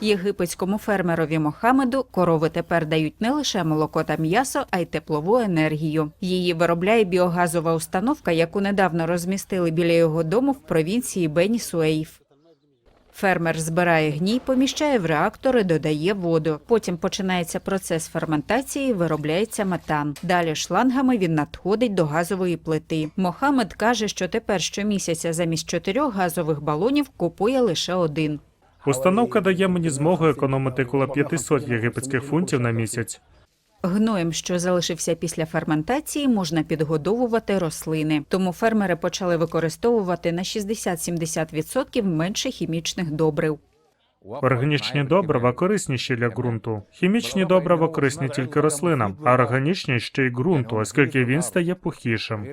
Єгипетському фермерові Мохамеду корови тепер дають не лише молоко та м'ясо, а й теплову енергію. Її виробляє біогазова установка, яку недавно розмістили біля його дому в провінції Бені Суейф. Фермер збирає гній, поміщає в реактори, додає воду. Потім починається процес ферментації, виробляється метан. Далі шлангами він надходить до газової плити. Мохамед каже, що тепер щомісяця замість чотирьох газових балонів купує лише один. Установка дає мені змогу економити коло 500 єгипетських фунтів на місяць. Гноєм, що залишився після ферментації, можна підгодовувати рослини. Тому фермери почали використовувати на 60-70% менше хімічних добрив. Органічні добрива корисніші для ґрунту. Хімічні добрива корисні тільки рослинам, а органічні ще й ґрунту, оскільки він стає пухішим.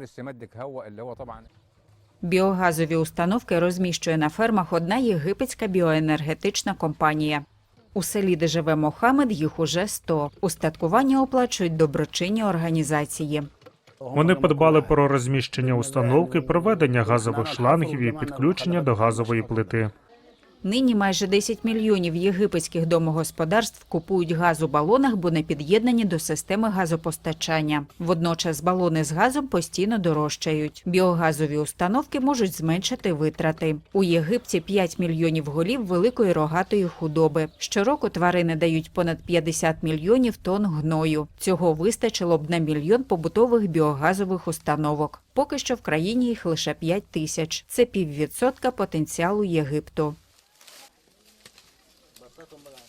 Біогазові установки розміщує на фермах одна єгипетська біоенергетична компанія. У селі, де живе Мохамед, їх уже 100. Устаткування оплачують доброчинні організації. Вони подбали про розміщення установки, проведення газових шлангів і підключення до газової плити. Нині майже 10 мільйонів єгипетських домогосподарств купують газ у балонах, бо не під'єднані до системи газопостачання. Водночас балони з газом постійно дорожчають. Біогазові установки можуть зменшити витрати. У Єгипті 5 мільйонів голів великої рогатої худоби. Щороку тварини дають понад 50 мільйонів тонн гною. Цього вистачило б на мільйон побутових біогазових установок. Поки що в країні їх лише 5 тисяч. Це піввідсотка потенціалу Єгипту. satu malam